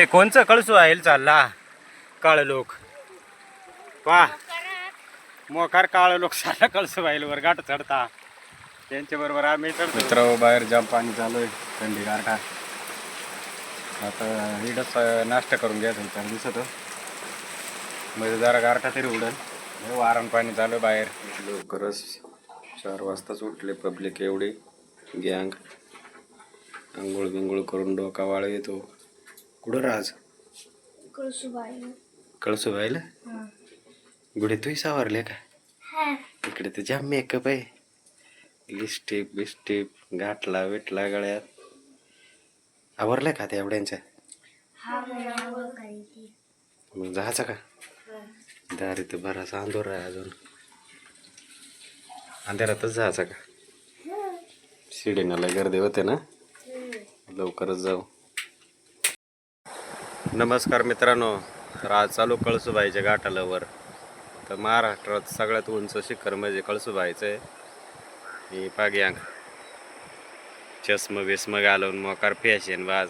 हे कोणचं कळसू आहे? चालला. काळ लोक. पा. मोकार काळ लोक सारा कळसू बाईल वर गाठ चढता. त्यांच्या बरोबर आम्ही चढतो. मित्र बाहेर जाम पाणी चालू आहे. थंडी गारठा. आता इडच नाश्ता करून घ्यायचा विचार दिसत म्हणजे जरा गारठा तरी उडल. वारण पाणी चालू आहे बाहेर. लवकरच चार वाजताच उठले पब्लिक एवढी. गँग आंघोळ बिंघोळ करून डोका वाळ येतो. कुठं राज? कळसुबाई कळसू व्हायला गुढे तुही सावरले का? इकडे तर जाम मेकअप आहे. लिस्टिप बिस्टिप गाठला विटला गळ्यात. आवरलं का त्या एवढ्यांच्या? हा मग जायचं का? दारी तर बराच अंधोर आहे अजून. अंधारातच जायचं का? शिडीनाला गर्दी होते ना? लवकरच जाऊ. नमस्कार मित्रांनो. तर आज चालू कळसुबाईच्या घाटाला वर तर महाराष्ट्रात सगळ्यात उंच शिखर म्हणजे कळसुबाईचं आहे. ही पाग्यांग चष्म बिस्म घालून मोकार फॅशन बाज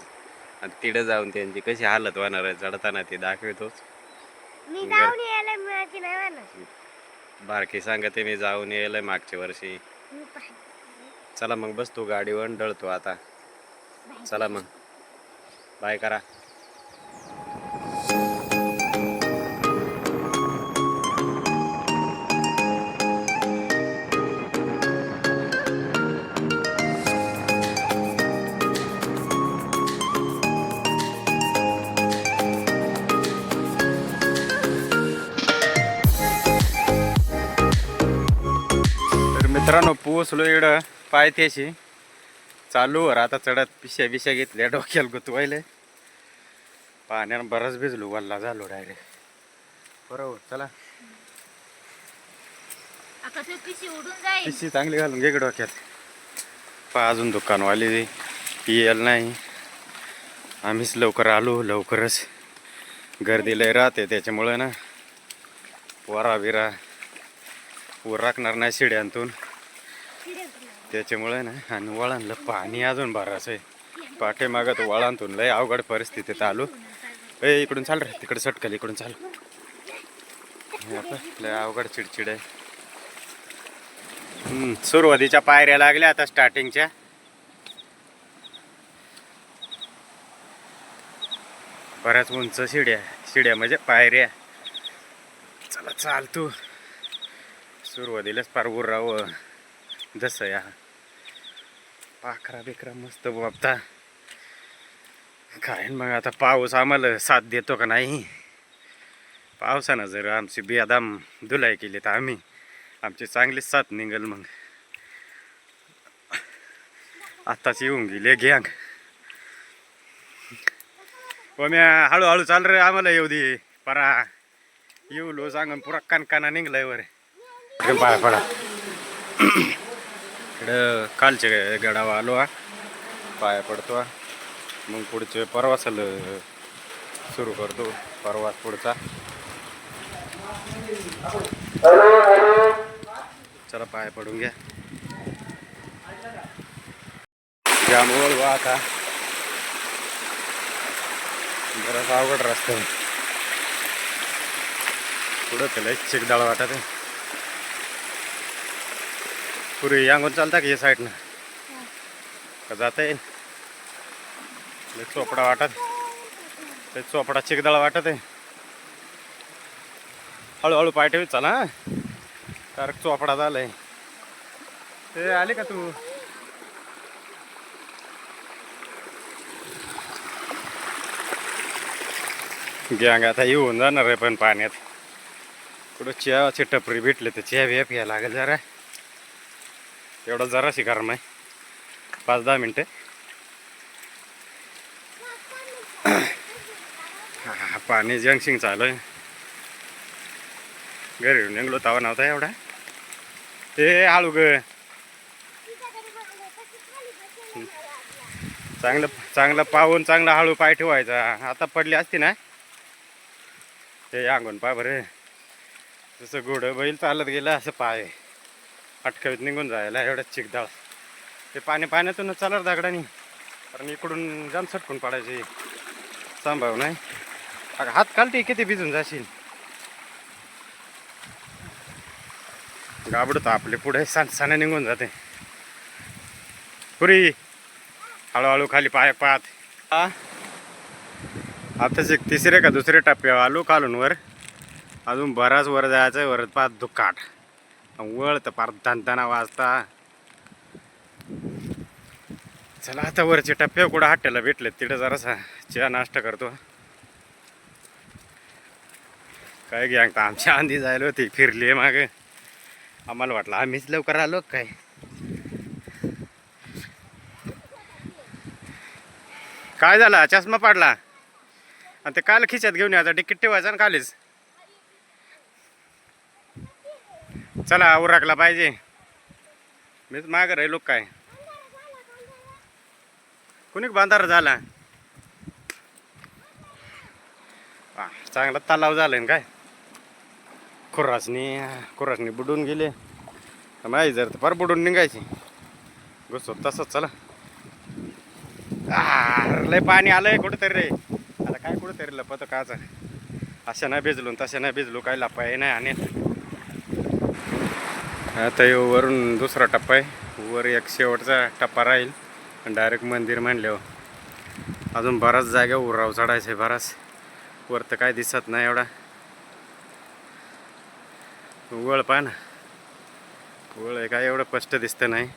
आणि तिकडे जाऊन त्यांची कशी हालत होणार आहे चढताना ते दाखवतोच मी बारकी सांगते मी जाऊन यायला मागच्या वर्षी. मी. चला मग बस तू गाडीवर डळतो आता. चला मग. बाय करा. पोचलो इकडं पायथ्याशी. चालू वर आता चढत पिशा बिशा घेतल्या डोक्याला गुतवायले. पाण्यानं बराच भिजलो वल्ला झालो डायरेक्ट बरोबर चला. पिशी चांगली घालून घे डोक्यात. पा अजून दुकानवाले पियल नाही. आम्हीच लवकर आलो लवकरच. गर्दी लय राहते त्याच्यामुळं ना. वरा बिरा वर राखणार नाही शिड्यांतून. त्याच्यामुळे ना आणि वळणलं पाणी अजून बराच आहे पाठीमागं वळांतून लय अवघड परिस्थितीत आलो. ए इकडून चाल रे तिकडे सटकल इकडून चाल. आता लय अवघड चिडचिड आहे. हम्म, सुरुवातीच्या पायऱ्या लागल्या आता स्टार्टिंगच्या. बऱ्याच उंच शिड्या शिड्या म्हणजे पायऱ्या. चला चाल तू. सुरुवातीलाच फार उरावं. जसं या. पाखरा बिकरा मस्त बाबता. काय न मग आता पाऊस आम्हाला साथ देतो का नाही? पावसानं जर आमची बेदाम धुलाई केली तर आम्ही आमची चांगलीच साथ निघल मग. आत्ताच येऊन गेले गँग. हो हळूहळू चाल रे आम्हाला येऊ दे. परा. येऊ लो सांगून पुरा कणकाना निघलाय वर. पाय पडा इकडं कालचे गडावा आलो हा. पाया पडतो हा. मग पुढचे परवासाला सुरू करतो परवास पुढचा. चला पाया पडून घ्या. जांभूळ वा आता. बराच अवघड रस्ता पुढं त्याला चिकदाळ वाटत आहे. पुरी यांगून चालता की या साईडनं? का जाता येईल लय चोपडा वाटत. ते चोपडा चिकदळ वाटत आहे. हळूहळू पाय ठेवीत चला हा. कारण चोपडा झालाय. ते आले का तू? गँग आता येऊन जाणार आहे पण पाण्यात. कुठं चिया टपरी भेटले तर चहा बिया प्यायला लागेल जरा. एवढं जराशी गरम आहे पाच दहा मिनटं. हा, पाणी जंक्शिंग चालू आहे घरी निघलो तावा नव्हता एवढा. ते हळू ग. चांगलं चांगलं पाहून चांगला हळू पाय ठेवायचा. आता पडली असती ना. ते अंगण पाय बरे. जसं घोडं बैल चालत गेलं असं पाय. अटकवीत निघून जायला एवढं चिकदाळ ते पाणी पाण्यातून चालत दगडानी. कारण इकडून जाम सटकून पडायचे संभाव नाही अगं हात खालती किती भिजून जाशील? गाबडत आपले पुढे साना निघून जाते. पुरी हळूहळू खाली पाय पाहत. हा आताच एक तिसरे का दुसरे टप्प्यावर आलो कालून वर अजून बराच वर जायचं वर पाहत दुकाट वळ तर पार दणदणा वाजता. चला आता वरचे टप्पे कुठं हट्ट्याला भेटले तिथं जरासा चहा नाश्ता करतो. काय गॅंग तर आमच्या आंधी जायला होती फिरली माग. आम्हाला वाटलं आम्हीच लवकर आलो काय? काय झाला? चष्मा पाडला. आणि ते काल खिच्यात घेऊन यायचा तिकीट ठेवायचा ना कालीच चला उरकला पाहिजे. मीच माग राहिलो काय? कुणी बांधार झाला? चांगला तलाव झालाय ना काय? खुरासनी खुरासनी बुडून गेले. माही जर फार बुडून निघायची. घुसत तसंच चला. लय पाणी आलंय कुठंतरी रे. आता काय कुठंतरी लपत काच अशा नाही भिजलो तशा नाही भिजलो काय लपाय नाही आणि. आता यो वरून दुसरा टप्पा आहे. वर एक शेवटचा टप्पा राहील. डायरेक्ट मंदिर म्हणल्यावर. अजून बराच जागा उराव चढायचं आहे बराच वर तर काय दिसत नाही एवढा. वळ पहा ना. वळ आहे काय एवढं स्पष्ट दिसतं नाही.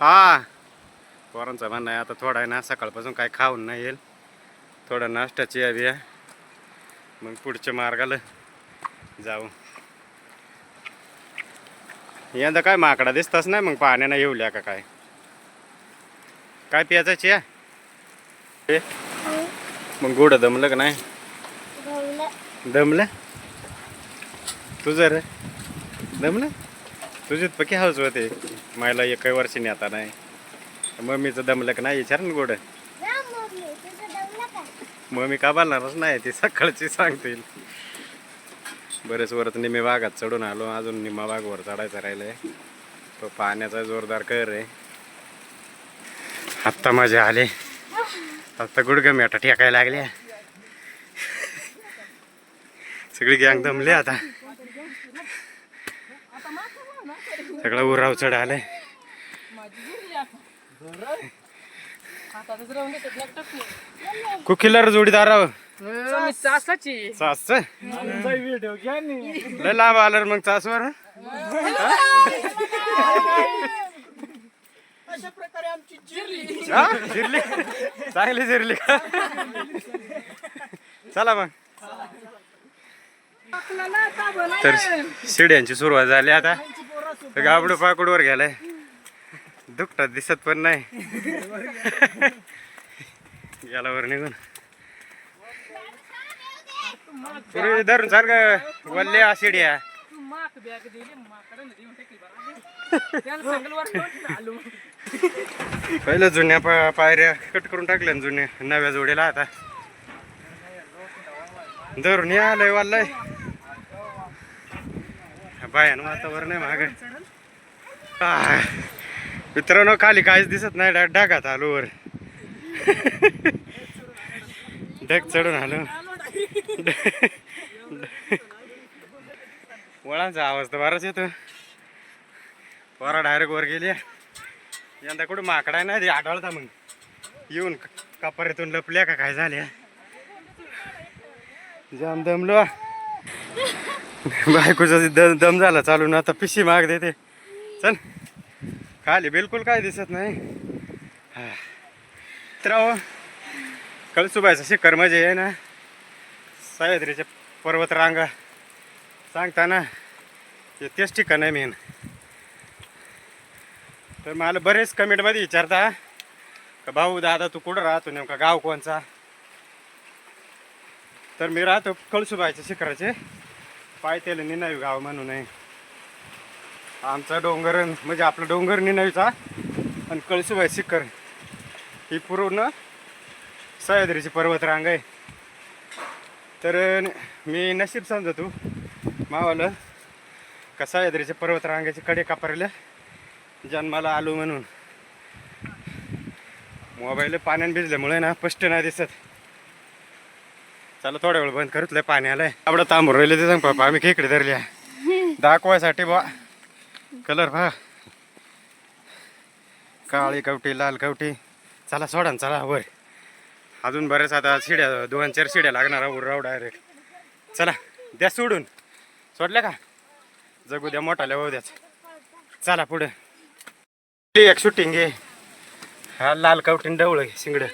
हा. पोरांचा म्हणणं आहे आता थोडा आहे ना सकाळपासून काय खाऊन नाही येईल. थोडा नाश्त्याची यावी आहे मग पुढच्या मार्गाला जाऊ. यंदा काय माकडा दिसताच नाही मग पाण्यानं येऊल्या का काय? काय प्यायचं चिया मग गोड दमलं का नाही. दमलं. तुझं रे? दमलं? तुझीच पकी हाऊस होते. मला एका वर्षाने आता नाही. मम्मीचं दमलं का नाही? विचार ना गोड मम्मी, का? बांधणारच नाही? ती सकाळची सांगतील. बरेच वरत निम्मे बागात चढून आलो. अजून निम्मा बाग वर चढायचा राहिलाय. तो पाण्याचा जोरदार कर आहे. आत्ता मजा आले. आत्ता गुडघे आता ठेकायला लागल्या सगळी गँग दमले आता. सगळं उराव चढ आलंय. कुकिलर जोडीदार सासाची. सास. लय लांब आलं मग चासवर अशा प्रकारे आमची जिरली. हा? जिरली? चांगली जिरली का? चला मग. तर शिड्यांची सुरुवात झाली आता. तर गाबडू पाकडवर गेलाय. दुखतात दिसत पण नाही. गेला वर निघून पूर्वी धरून सारखं वल्ले शिड्या माक बॅग दिली माकडं धरून टाकली वल्ले त्याला संगलवर पहिलं जुन्या पायऱ्या कट करून टाकल्या जुन्या नव्या जोडीला आता. धरून या आलंय वालय बायान वातावरण आहे माग. मित्रांनो खाली काहीच दिसत नाही डा- डागात आलो वर. ढग चढून आलो. वळांचा आवाज तर बराच येतो. परा डायरेक्ट वर गेली. यंदा कुठं माकडा नाही ते आढळता मग. येऊन क- कपारीतून लपल्या का काय झाल्या जाम दमलो. बायकोचा दम दम झाला ना आता पिशी माग देते. चल. खाली बिलकुल काय दिसत नाही. हा. तर कळसुबायचा कळसुबायचं शिखर म्हणजे आहे ना. सह्याद्रीचे पर्वतरांगा सांगताना ते तेच ठिकाण आहे मेन तर मला बरेच कमेंटमध्ये विचारता का भाऊ दादा तू कुठं राहतो? नेमका गाव कोणचा? तर मी राहतो कळसुबाईच्या शिखराचे. पायथेल निनावी गाव म्हणून आहे. आमचा डोंगर म्हणजे आपला डोंगर निनावीचा आणि कळसुबाई शिखर. ही पूर्ण सह्याद्रीची पर्वतरांग आहे. तर मी नशीब समजतो मावालं का सह्याद्रीच्या पर्वतरांगाचे कडे कापरल्या जन्माला आलो म्हणून. मोबाईल पाण्याने भिजल्यामुळे ना स्पष्ट नाही दिसत. चला थोड्या वेळ बंद करतलंय पाणी आलंय. आपलं तांबूर राहिले ते सांग पापा आम्ही खेकडे धरल्या दाखवायसाठी बा कलर पहा. काळी कवटी लाल कवटी. चला सोडा चला वर. अजून बरेच आता शिड्या दोन चार शिड्या लागणार उरराव डायरेक्ट चला द्या सोडून. सोडल्या का? जगू द्या मोठाल्या होऊ द्याच. चला पुढे. एक शूटिंग आहे. हा लाल कवटीन डवळ शिंगड.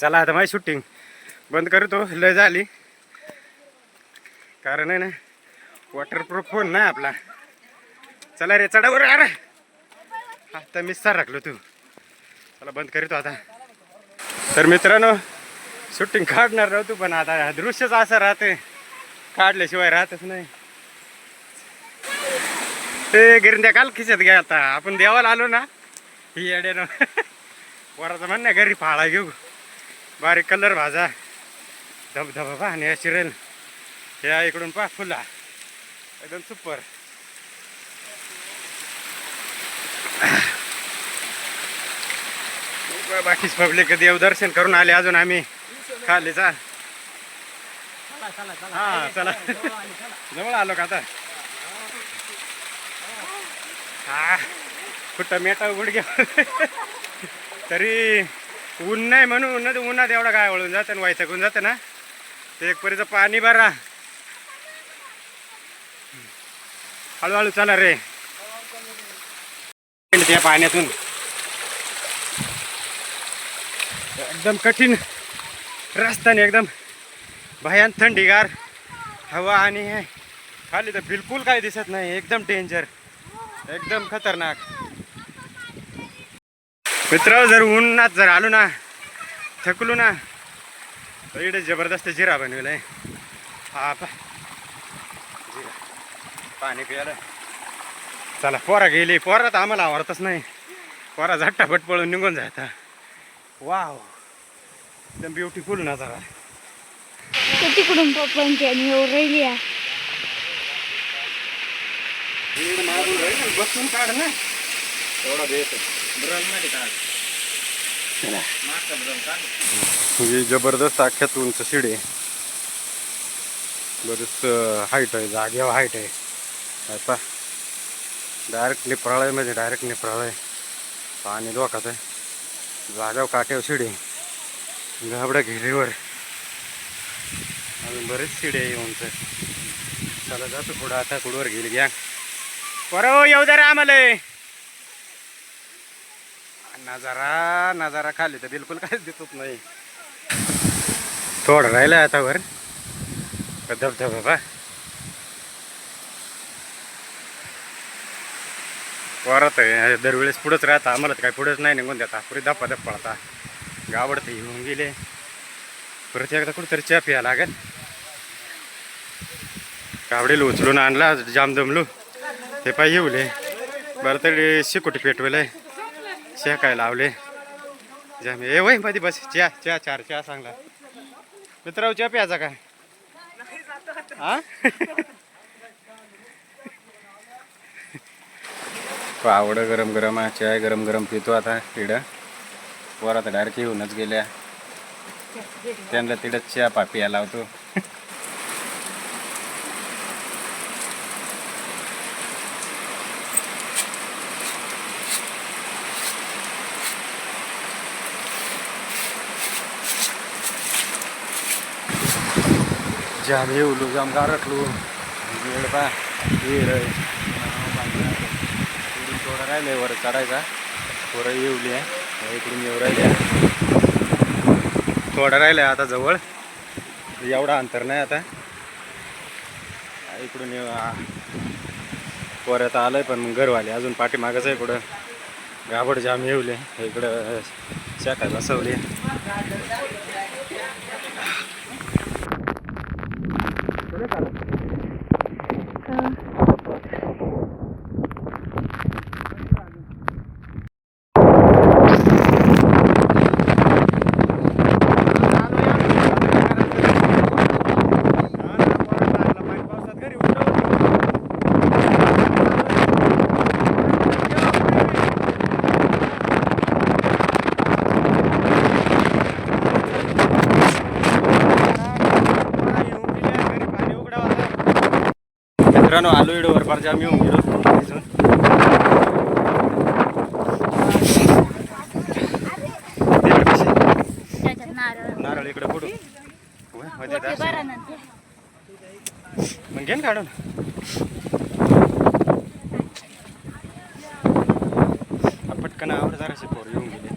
चला आता माझी शूटिंग बंद करतो. लय झाली. कारण आहे ना वॉटरप्रूफ फोन नाही आपला. चला रे चढावर अरे. आता मी सर राखलो तू. चला बंद करतो आता. तर मित्रांनो शूटिंग काढणार नव्हतो पण आता. हा दृश्यच असं राहते काढल्याशिवाय राहतच नाही. ते गिरंद्या काल खिचत घ्या आता. आपण देवाला आलो ना ही येड्यानं. वराचं म्हणणं नाही घरी फाळा घेऊ. बारीक कलर भाजा. धबधबा पहा नॅचरल ह्या इकडून पहा फुला. एकदम सुपर बाकीच पब्लिक देवदर्शन करून आले अजून आम्ही. खाली चाल हा चला. जवळ आलो का आता? हा. कुठं मेटा गुडघ्या तरी ऊन नाही म्हणून न उन्हात एवढा काय वळून जातं वायथकून जातं ना. ते एक परीचं पाणी भरा. हळूहळू चला रे. त्या पाण्यातून. एकदम कठीण रस्त्याने एकदम भयान थंडीगार हवा आणि हे खाली तर बिलकुल काही दिसत नाही. एकदम डेंजर एकदम खतरनाक. मित्र जर उन्हात जर आलो ना थकलो ना तर इकडे जबरदस्त जिरा बनवलाय हा. पा जिरा. पाणी प्यायला. चला पोरा गेली. पोरा तर आम्हाला आवडतच नाही. पोरा झट्टापट पळून निघून जाता वाव. एकदम ब्युटिफुल नजारा. तिकडून पप्पांची आणि येऊ राहिली आहे. ना, बसून काढ ना. ही जबरदस्त अख्ख्यात उंच शिडी आहे. बरेच हाईट आहे जागेवर हाईट आहे. पा डायरेक्ट निपराळ आहे म्हणजे डायरेक्ट निपराळ आहे. पाणी डोकात आहे. जाग्यावर काट्यावर शिडी आहे. गाबडा घेरेवर अजून बरेच शिडे आहे उंच. चला जातो पुढं. आता कुडवर गेली घ्या. बरं हो, येऊ द्या रे आम्हाला नजारा नजारा खाली तर बिलकुल काहीच दिसत नाही. थोडं राहिलं आता वर. का धबधबा बा परत आहे. दरवेळेस पुढंच राहता. आम्हाला तर काही पुढंच नाही निघून देता. पुरी धप्पा धप्पा पळता गावडत येऊन गेले. परत एकदा कुठंतरी चहा प्या लागेल. गावडेल उचलून आणला जाम दमलो. ते पाय येऊले. बरं तरी शिकोटी पेटवले. शेकाय लावले? जाम. ए वयमध्ये बस. चहा चहा चार चहा सांगला. मित्राव चहा प्यायचा काय हा? आवड गरम गरम आहे चहा गरम गरम पितो आता तिडं वर आता डायरेक्ट येऊनच गेल्या. त्यांना तिडं चहा पा प्यायला लावतो. जाम येऊलो जाम गारटलो वेळ पा विहीर थोडं राहिलंय वर चढायचा. थोडं येऊली आहे. इकडून येऊ राहिले थोडा राहिला आता जवळ. एवढा अंतर नाही आता. इकडून येऊ. परत आलंय पण मग घरवाले अजून पाठीमागच आहे इकडं घाबड जाम येवले इकडं शाखा बसवली. मित्रांनो आलो इडोवर फार आम्ही येऊन नारळ नारळ इकडे कुठं मग घे ना काढून. पटकन आवड जराशी पोर येऊन गेले.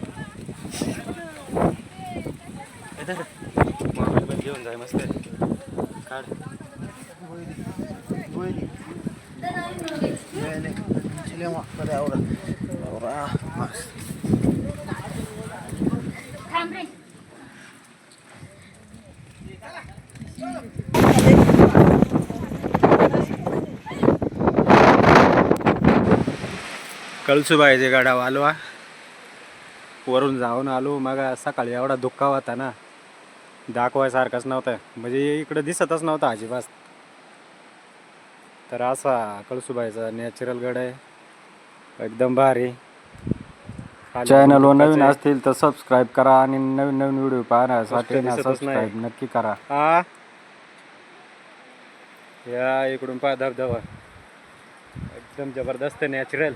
मोबाईल घेऊन जाय मस्त काढ. कळसुबाईचे गाडा वालवा वरून जाऊन आलो. मग सकाळी एवढा धुक्का होता ना. दाखवायसारखाच नव्हता. म्हणजे इकडं दिसतच नव्हता अजिबात. तर असा कळसुबाईचा नॅचरल गड आहे. एकदम भारी. चॅनलवर नवीन असतील तर सबस्क्राईब करा आणि नवीन नवीन व्हिडिओ पाहण्यासाठी सबस्क्राईब नक्की करा. हा या इकडून पहा धबधबा. एकदम जबरदस्त नॅचरल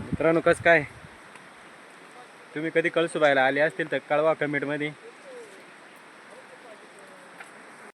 मित्रांनो कसं काय? तुम्ही कधी कळसुबाईला आले असतील तर कळवा कमेंटमध्ये